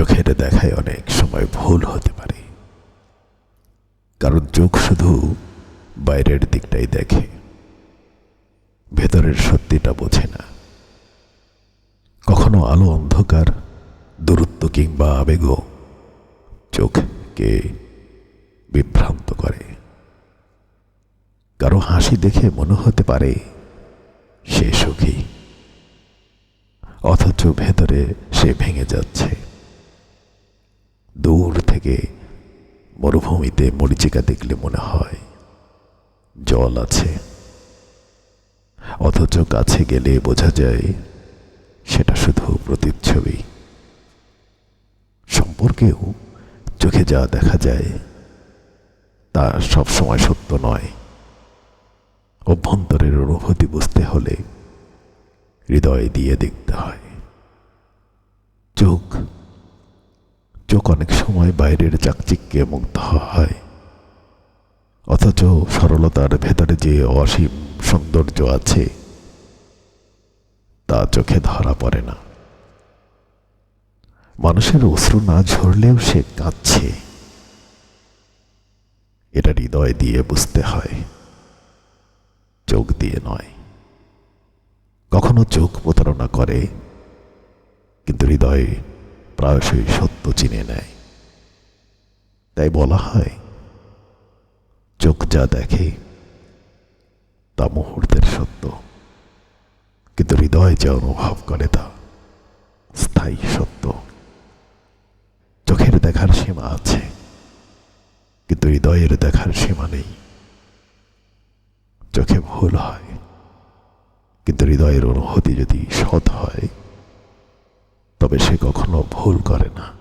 চোখের দেখায় অনেক সময় ভুল হতে পারে। কারণ চোখ শুধু বাইরের দিকটাই দেখে। ভেতরের সত্যিটা বোঝে না। কখনো আলো, অন্ধকার, দূরত্ব কিংবা আবেগও চোখকে বিভ্রান্ত করে। কারও হাসি দেখে মনে হতে পারে সে সুখী, অথচ ভেতরে সে ভেঙে যাচ্ছে। থেকে মরুভূমিতে মরিচিকা দেখলে মনে হয় জল আছে। অথচ কাছে গেলে বোঝা যায় সেটা শুধু প্রতিচ্ছবি। সম্পর্কেও চোখে যা দেখা যায়, তা সবসময় সত্য নয়। অভ্যন্তরের অনুভূতি বুঝতে হলে হৃদয় দিয়ে দেখতে হয়। চোখ চোখ অনেক সময় বাইরের চাকচিক্যে মুগ্ধ হয়। অথচ সরলতার ভেতরে যে অসীম সৌন্দর্য আছে, তা চোখে ধরা পড়ে না। মানুষের অশ্রু না ঝরলেও সে কাঁদছে। এটা হৃদয় দিয়ে বুঝতে হয়, চোখ দিয়ে নয়। কখনো চোখ প্রতারণা করে, কিন্তু হৃদয় প্রায়শই সত্য চিনে নেয়। তাই বলা হয়, চোখ যা দেখে, তা মুহূর্তের সত্য। কিন্তু হৃদয় যা অনুভব করে তা স্থায়ী সত্য। চোখের দেখার সীমা আছে, কিন্তু হৃদয়ের দেখার সীমা নেই। চোখে ভুল হয়, কিন্তু হৃদয়ের অনুভূতি যদি সৎ হয় তবে সে কখনো ভুল করে না।